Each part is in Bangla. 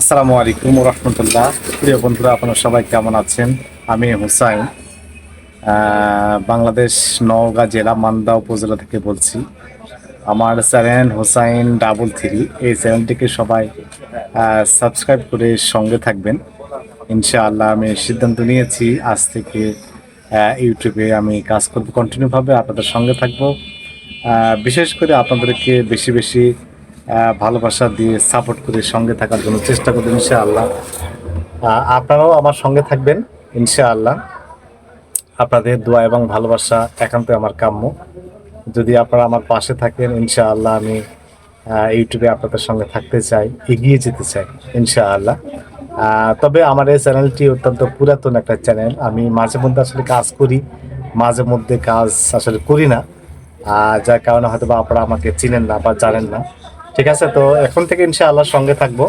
আসসালামু আলাইকুম রহমতুল্লাহ। প্রিয় বন্ধুরা, আপনারা সবাই কেমন আছেন? আমি হুসাইন। বাংলাদেশ নওগাঁ জেলা মান্দা উপজেলা থেকে বলছি। আমার চ্যানেল হুসাইন ডাবল থ্রি। এই চ্যানেলটিকে সবাই সাবস্ক্রাইব করে সঙ্গে থাকবেন। ইনশাআল্লাহ আমি সিদ্ধান্ত নিয়েছি, আজ থেকে ইউটিউবে আমি কাজ করব কন্টিনিউভাবে, আপনাদের সঙ্গে থাকব। বিশেষ করে আপনাদেরকে বেশি বেশি ভালোবাসা দিয়ে সাপোর্ট করে সঙ্গে থাকার জন্য চেষ্টা করব ইনশাআল্লাহ। আপনারাও আমার সঙ্গে থাকবেন ইনশাআল্লাহ। আপনাদের দোয়া এবং ভালোবাসা একান্ত আমার কাম্য। যদি আপনারা আমার পাশে থাকেন, ইনশাআল্লাহ আমি ইউটিউবে আপনাদের সঙ্গে থাকতে চাই, এগিয়ে যেতে চাই, ইনশাআল্লাহ। তবে আমার এই চ্যানেলটি অত্যন্ত পুরাতন একটা চ্যানেল। আমি মাঝে মধ্যে আসলে কাজ করি, মাঝে মধ্যে কাজ আসলে করি না। যার কারণে হয়তো বা আপনারা আমাকে চিনেন না বা জানেন না। ঠিক আছে, তো এখন থেকে ইনশাআল্লাহ সঙ্গে থাকব।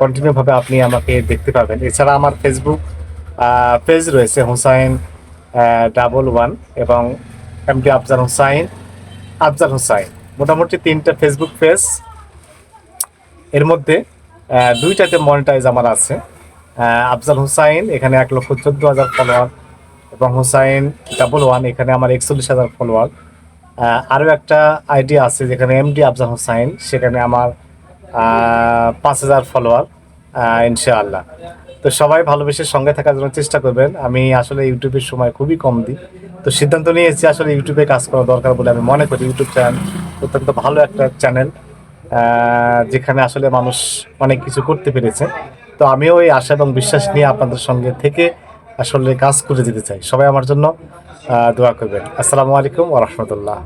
কন্টিনিউ ভাবে আপনি আমাকে দেখতে পাবেন। এছাড়া আমার ফেসবুক পেজ রয়েছে হুসাইন ডাবল ওয়ান এবং এমটি আফজাল হুসাইন আফজাল হুসাইন। মোটামুটি তিনটা ফেসবুক পেজ এর মধ্যে দুইটাতে মনিটাইজ আমার আছে। আফজাল হুসাইন, এখানে এক লক্ষ চোদ্দ হাজার ফলোয়ার এবং হুসাইন ডাবল ওয়ান এখানে আমার একচল্লিশ হাজার ফলোয়ার আরও একটা আইডি আছে যেখানে এমডি আফজাল হুসাইন, সেখানে আমার পাঁচ হাজার ফলোয়ার ইনশাআল্লাহ। তো সবাই ভালোবেসে সঙ্গে থাকার জন্য চেষ্টা করবেন। আমি আসলে ইউটিউবের সময় খুবই কম দিই। তো সিদ্ধান্ত নিয়েছি আসলে ইউটিউবে কাজ করা দরকার বলে আমি মনে করি। ইউটিউব চ্যানেল অত্যন্ত ভালো একটা চ্যানেল যেখানে আসলে মানুষ অনেক কিছু করতে পেরেছে। তো আমিও এই আশা এবং বিশ্বাস নিয়ে আপনাদের সঙ্গে থেকে আসলে কাজ করে দিতে চাই। সবাই আমার জন্য দোয়া করবেন। আসসালামু আলাইকুম ওরহমতুল্লাহ